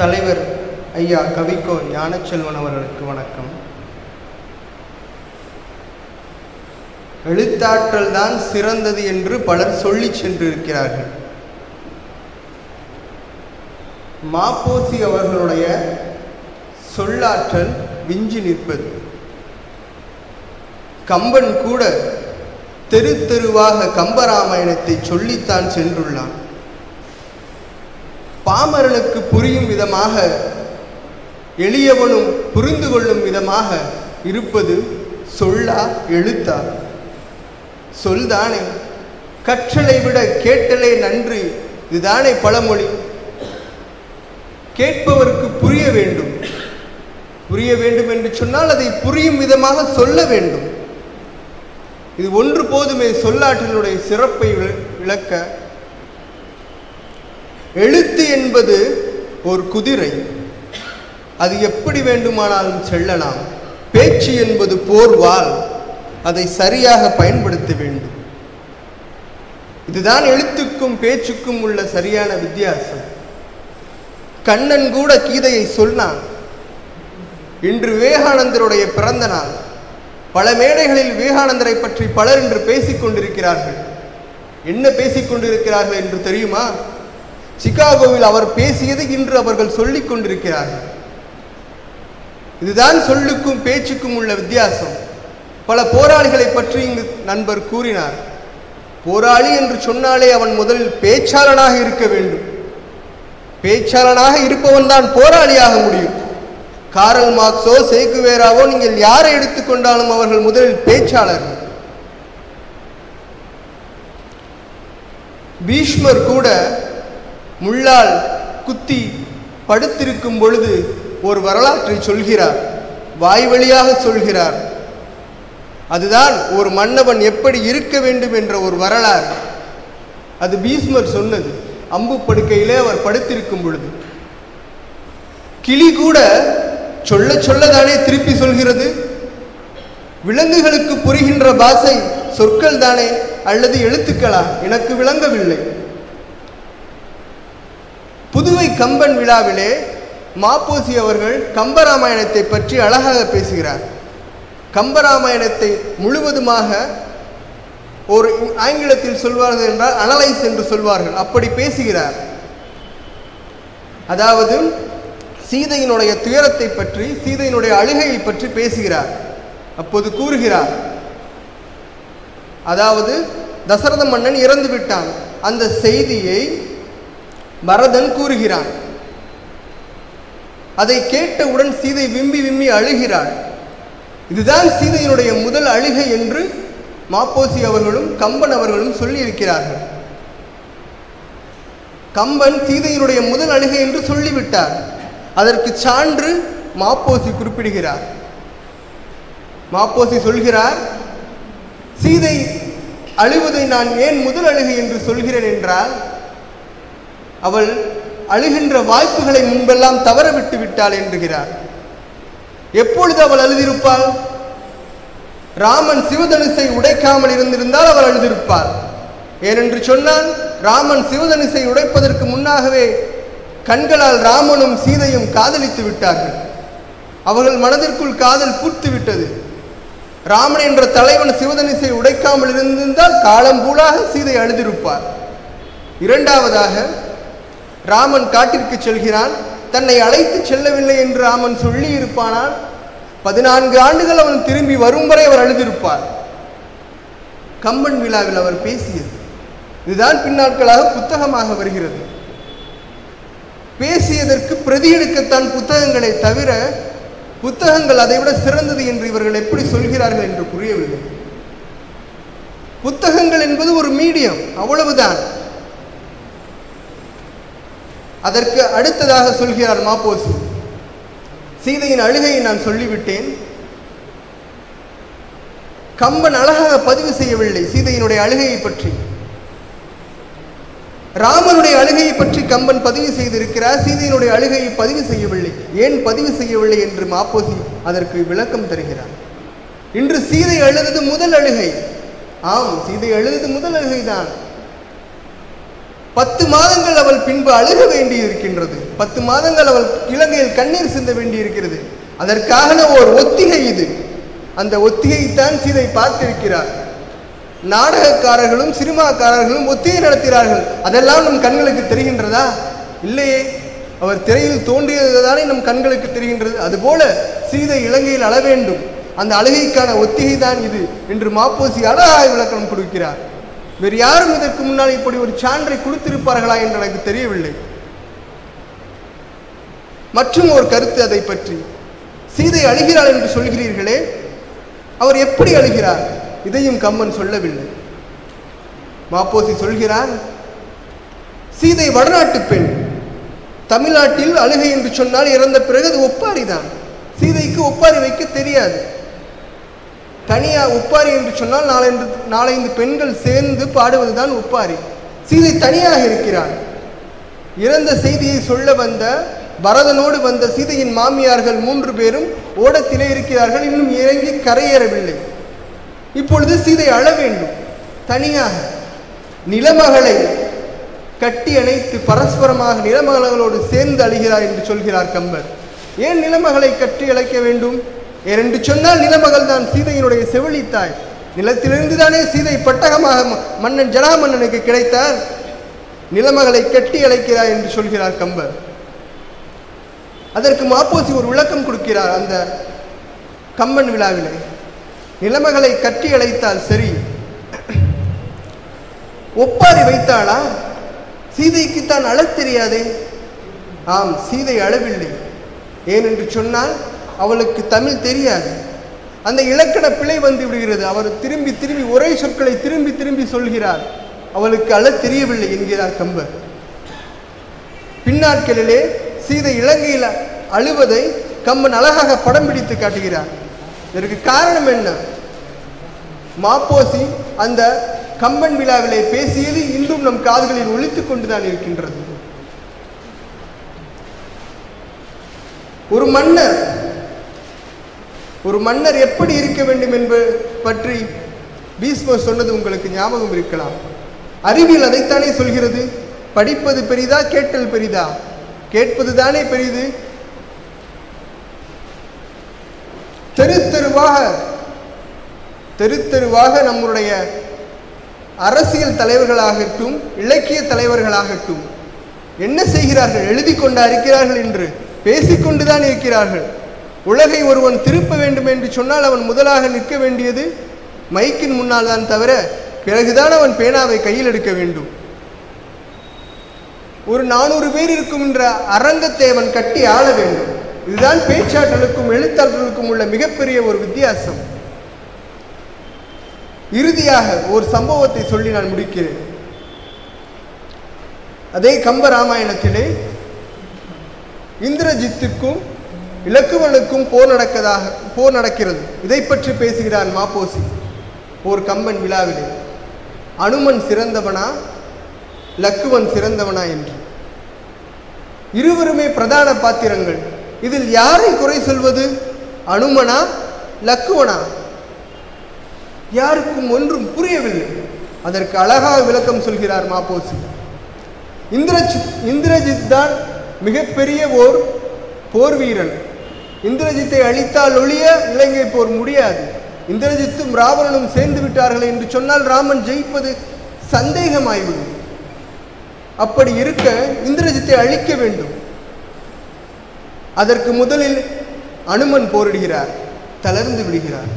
தலைவர் ஐயா கவிக்கோ ஞானச்செல்வன் அவர்களுக்கு வணக்கம். எழுத்தாற்றல் தான் சிறந்தது என்று பலர் சொல்லி சென்றிருக்கிறார்கள். மாப்போசி அவர்களுடைய சொல்லாற்றல் விஞ்சி நிற்பது. கம்பன் கூட தெரு தெருவாக கம்பராமாயணத்தை சொல்லித்தான் சென்றுள்ளான். பாமரனுக்கு புரியும் விதமாக எளியவனும் புரிந்து கொள்ளும் விதமாக இருப்பது சொல்லா எழுத்தா? சொல்தானே. கற்றலை விட கேட்டலே நன்று இதுதானே பழமொழி. கேட்பவருக்கு புரிய வேண்டும். புரிய வேண்டும் என்று சொன்னால் அதை புரியும் விதமாக சொல்ல வேண்டும். இது ஒன்று போதுமே சொல்லாற்றலுடைய சிறப்பை விளக்க எழுத்து என்பது ஒரு குதிரை. அது எப்படி வேண்டுமானாலும் செல்லலாம். பேச்சு என்பது போர்வால் அதை சரியாக பயன்படுத்த வேண்டும். இதுதான் எழுத்துக்கும் பேச்சுக்கும் உள்ள சரியான வித்தியாசம். கண்ணன் கூட கீதையை சொன்னான். இன்று விவேகானந்தருடைய பிறந்த நாள் பல மேடைகளில் விவேகானந்தரை பற்றி பலர் இன்று பேசிக் கொண்டிருக்கிறார்கள் என்ன பேசிக் கொண்டிருக்கிறார்கள் என்று தெரியுமா? சிகாகோவில் அவர் பேசியது இன்று அவர்கள் சொல்லிக் கொண்டிருக்கிறார்கள். இதுதான் சொல்லுக்கும் பேச்சுக்கும் உள்ள வித்தியாசம். பல போராளிகளை பற்றி இங்கு நண்பர் கூறினார். போராளி என்று சொன்னாலே அவன் முதலில் பேச்சாளனாக இருக்க வேண்டும். பேச்சாளனாக இருப்பவன் தான் போராளியாக முடியும். காரல் மார்க்ஸோ சேகுவேராவோ நீங்கள் யாரை எடுத்துக்கொண்டாலும் அவர்கள் முதலில் பேச்சாளர்கள் பீஷ்மர் கூட முள்ளால் குத்தி படுத்திருக்கும் பொழுது ஒரு வரலாற்றை சொல்கிறார். வாய் வழியாக சொல்கிறார். அதுதான் ஒரு மன்னவன் எப்படி இருக்க வேண்டும் என்ற ஒரு வரலாறு. அது பீஷ்மர் சொன்னது. அம்பு படுக்கையிலே அவர் படுத்திருக்கும் பொழுது. கிளி கூட சொல்ல சொல்லதானே திருப்பி சொல்கிறது? விலங்குகளுக்கு புரிகின்ற பாஷை சொற்கள் தானே அல்லது எழுத்துக்களா? எனக்கு விளங்கவில்லை. புதுவை கம்பன் விழாவிலே மாப்போசி அவர்கள் கம்பராமாயணத்தை பற்றி அழகாக பேசுகிறார். கம்பராமாயணத்தை முழுவதுமாக ஒரு ஆங்கிலத்தில் சொல்வார்கள் என்றால் அனலைஸ் என்று சொல்வார்கள். அப்படி பேசுகிறார். அதாவது சீதையினுடைய துயரத்தை பற்றி சீதையினுடைய அழுகையை பற்றி பேசுகிறார். அப்போது கூறுகிறார். அதாவது தசரத மன்னன் இறந்து விட்டான். அந்த செய்தியை பரதன் கூறுகிறான். அதை கேட்டவுடன் சீதை விம்மி விம்மி அழுகிறாள். இதுதான் சீதையினுடைய முதல் அழுகை என்று மாப்போசி அவர்களும் கம்பன் அவர்களும் சொல்லியிருக்கிறார்கள். கம்பன் சீதையினுடைய முதல் அழுகை என்று சொல்லிவிட்டார். அதற்கு சான்று மாப்போசி குறிப்பிடுகிறார். மாப்போசி சொல்கிறார் சீதை அழுவதை நான் ஏன் முதல் அழுகை என்று சொல்கிறேன் என்றால் அவள் அழுகின்ற வாய்ப்புகளை முன்பெல்லாம் தவற விட்டு விட்டாள் என்கிறார். எப்பொழுது அவள் அழுதிருப்பாள்? ராமன் சிவதனுசை உடைக்காமல் இருந்திருந்தால் அவள் அழுதிருப்பாள். ஏனென்று சொன்னால் ராமன் சிவதனுசை உடைப்பதற்கு முன்னாகவே கண்களால் ராமனும் சீதையும் காதலித்து விட்டார்கள். அவர்கள் மனதிற்குள் காதல் பூத்து விட்டது. ராமன் என்ற தலைவன் சிவதனுசை உடைக்காமல் இருந்திருந்தால் காலம்பூலாக சீதை அழுதிருப்பார். இரண்டாவதாக ராமன் காட்டிற்கு செல்கிறான். தன்னை அழைத்து செல்லவில்லை என்று ராமன் சொல்லி இருப்பானால் பதினான்கு ஆண்டுகள் அவன் திரும்பி வரும் வரை அவர் அழுதிருப்பார். கம்பன் விழாவில் அவர் பேசியது இதுதான் பின்னாட்களாக புத்தகமாக வருகிறது. பேசியதற்கு பிரதி எடுக்கத்தான் புத்தகங்களை தவிர புத்தகங்கள் அதைவிட சிறந்தது என்று இவர்கள் எப்படி சொல்கிறார்கள் என்று புரியவில்லை. புத்தகங்கள் என்பது ஒரு மீடியம் அவ்வளவுதான். அதற்கு அடுத்ததாக சொல்கிறார் மாப்போசு. சீதையின் அழுகையை நான் சொல்லிவிட்டேன். கம்பன் அழகாக பதிவு செய்யவில்லை சீதையினுடைய அழுகையை பற்றி. ராமனுடைய அழுகையை பற்றி கம்பன் பதிவு செய்திருக்கிறார். சீதையினுடைய அழுகையை பதிவு செய்யவில்லை. ஏன் பதிவு செய்யவில்லை என்று மாப்போசி அதற்கு விளக்கம் தருகிறார். இன்று சீதை அழுதது முதல் அழுகை. ஆம் சீதை அழுதது முதல் அழுகைதான். பத்து மாதங்கள் அவள் பின்பு அழுக வேண்டி இருக்கின்றது பத்து மாதங்கள் அவள் இலங்கையில் கண்ணீர் சிந்த வேண்டி இருக்கிறது அதற்கான ஓர் ஒத்திகை இது. அந்த ஒத்திகைத்தான் சீதை பார்த்திருக்கிறார். நாடகக்காரர்களும் சினிமாக்காரர்களும் ஒத்திகை நடத்துகிறார்கள். அதெல்லாம் நம் கண்களுக்கு தெரிகின்றதா? இல்லையே. அவர் திரையில் தோன்றியதுதானே நம் கண்களுக்கு தெரிகின்றது. அதுபோல சீதை இலங்கையில் அள வேண்டும். அந்த அழுகைக்கான ஒத்திகை தான் இது என்று மாப்போசி அழகாய் விளக்கம் கொடுக்கிறார். வேறு யாரும் இதற்கு முன்னால் இப்படி ஒரு சான்றை கொடுத்திருப்பார்களா என்று எனக்கு தெரியவில்லை. மற்றும் ஒரு கருத்து அதை பற்றி. சீதை அழுகிறாள் என்று சொல்கிறீர்களே? அவர் எப்படி அழுகிறார்? இதையும் கம்மன் சொல்லவில்லை. மாப்போசி சொல்கிறார் சீதை வடநாட்டு பெண். தமிழ்நாட்டில் அழுகை என்று சொன்னால் இறந்த பிறகு அது ஒப்பாரிதான். சீதைக்கு ஒப்பாரி வைக்க தெரியாது. தனியாக ஒப்பாரி என்று சொன்னால் நாலந்து நாலைந்து பெண்கள் சேர்ந்து பாடுவது தான் ஒப்பாரி சீதை தனியாக இருக்கிறாள். இறந்த செய்தியை சொல்ல வந்த பரதனோடு வந்த சீதையின் மாமியார்கள் மூன்று பேரும் ஓடத்திலே இருக்கிறார்கள். இன்னும் இறங்கி கரையேறவில்லை. இப்பொழுது சீதை அழ வேண்டும். தனியாக நிலமகளை கட்டி அணைத்து பரஸ்பரமாக நிலமகளோடு சேர்ந்து அழுகிறார் என்று சொல்கிறார் கம்பர். ஏன் நிலமகளை கட்டி அழைக்க வேண்டும்? ஏனென்று சொன்னால் நிலமகள் தான் சீதையினுடைய செவிலித்தாய் நிலத்திலிருந்து தானே சீதை பட்டகமாக ம- மன்னன் ஜடாமன்னனுக்கு கிடைத்தார். நிலமகளை கட்டி அழைக்கிறார் என்று சொல்கிறார் கம்பர். அதற்கு மாப்போசி ஒரு விளக்கம் கொடுக்கிறார் அந்த கம்பன் விழாவிலே. நிலைமைகளை கட்டி அழைத்தால் சரி. ஒப்பாரி வைத்தாளா? சீதைக்கு தான் அழத் தெரியாதே. ஆம் சீதை அழவில்லை ஏனென்று சொன்னால் அவளுக்கு தமிழ் தெரியாது. அந்த இலக்கண பிழை வந்து விடுகிறது. அவர் திரும்பி திரும்பி ஒரே சொற்களை திரும்பி திரும்பி சொல்கிறார். அவளுக்கு அழ தெரியவில்லை என்கிறார் கம்பர். பின்னாட்களிலே சீதை இலங்கையில் அழுவதை கம்பன் அழகாக படம் பிடித்து காட்டுகிறார். இதற்கு காரணம் என்ன? மாப்போசி அந்த கம்பன் விழாவிலே பேசியது இன்றும் நம் காதுகளில் ஒலித்துக் கொண்டுதான் இருக்கின்றது. ஒரு மன்னர் ஒரு மன்னர் எப்படி இருக்க வேண்டும் என்பது பற்றி பீஸ்மர் சொன்னது உங்களுக்கு ஞாபகம் இருக்கலாம். அறிவியல் அதைத்தானே சொல்கிறது? படிப்பது பெரிதா கேட்டல் பெரிதா? கேட்பது தானே பெரிது? தெரு தெருவாக தெரு தெருவாக நம்முடைய அரசியல் தலைவர்களாகட்டும் இலக்கிய தலைவர்களாகட்டும் என்ன செய்கிறார்கள்? எழுதி கொண்டா இருக்கிறார்கள் என்று பேசிக்கொண்டுதான் இருக்கிறார்கள். உலகை ஒருவன் திருப்ப வேண்டும் என்று சொன்னால் அவன் முதலாக நிற்க வேண்டியது மைக்கின் முன்னால் தான் தவிர பிறகுதான் அவன் பேனாவை கையில் எடுக்க வேண்டும். ஒரு நானூறு பேர் இருக்கும் என்ற அரங்கத்தை அவன் கட்டி ஆள வேண்டும். இதுதான் பேச்சாற்றலுக்கும் எழுத்தாற்றலுக்கும் உள்ள மிகப்பெரிய ஒரு வித்தியாசம். இறுதியாக ஒரு சம்பவத்தை சொல்லி நான் முடிக்கிறேன். அதே கம்ப ராமாயணத்திலே இந்திரஜித்துக்கும் இலக்குவனுக்கும் போர் நடக்கதாக போர் நடக்கிறது. இதை பற்றி பேசுகிறான் மாப்போசி. ஓர் கம்பன் விழாவிலே. அனுமன் சிறந்தவனா? லக்குவன் சிறந்தவனா என்று. இருவருமே பிரதான பாத்திரங்கள். இதில் யாரை குறை சொல்வது? அனுமனா? லக்குவனா? யாருக்கும் ஒன்றும் புரியவில்லை. அதற்கு அழகாக விளக்கம் சொல்கிறார் மாப்போசி. இந்திரஜித் இந்திரஜித் தான் மிகப்பெரிய ஓர் போர் வீரன் இந்திரஜித்தை அழித்தால் ஒழிய இலங்கை போர் முடியாது. இந்திரஜித்தும் ராவணனும் சேர்ந்து விட்டார்கள் என்று சொன்னால் ராமன் ஜெயிப்பது சந்தேகமாய்விடும். அப்படி இருக்க இந்திரஜித்தை அழிக்க வேண்டும். அதற்கு முதலில் அனுமன் போரிடுகிறார் தளர்ந்து விடுகிறார்.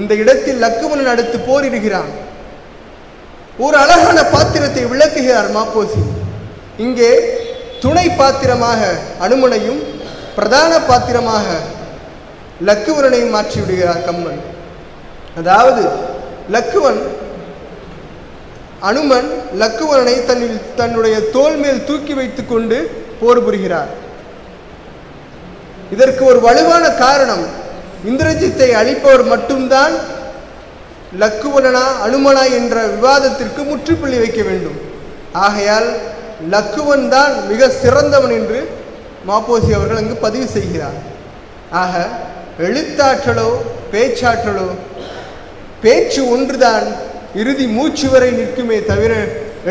இந்த இடத்தில் லக்குமணன் அடுத்து போரிடுகிறான். ஒரு அழகான பாத்திரத்தை விளக்குகிறார் மாப்போசி. இங்கே துணை பாத்திரமாக அனுமனையும் பிரதான பாத்திரமாக லக்குவரனையும் மாற்றி விடுகிறார் கம்மன். அதாவது லக்குவன் அனுமன் லக்குவனை தன்னில் தன்னுடைய தோல் மேல் தூக்கி வைத்து கொண்டு போர் புரிகிறார். இதற்கு ஒரு வலுவான காரணம் இந்திரஜித்தை அழிப்பவர் மட்டும்தான் லக்குவனா அனுமனா என்ற விவாதத்திற்கு முற்றுப்புள்ளி வைக்க வேண்டும். ஆகையால் லக்குவன் தான் மிக சிறந்தவன் என்று மாப்போசி அவர்கள் அங்கு பதிவு செய்கிறார். ஆக எழுத்தாற்றலோ பேச்சாற்றலோ பேச்சு ஒன்றுதான் இறுதி மூச்சு வரை நிற்குமே தவிர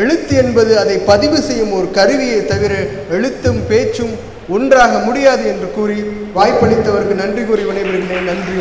எழுத்து என்பது அதை பதிவு செய்யும் ஒரு கருவியை தவிர எழுத்தும் பேச்சும் ஒன்றாக முடியாது என்று கூறி வாய்ப்பளித்தவருக்கு நன்றி கூறி விடைபெறுகிறேன். நன்றி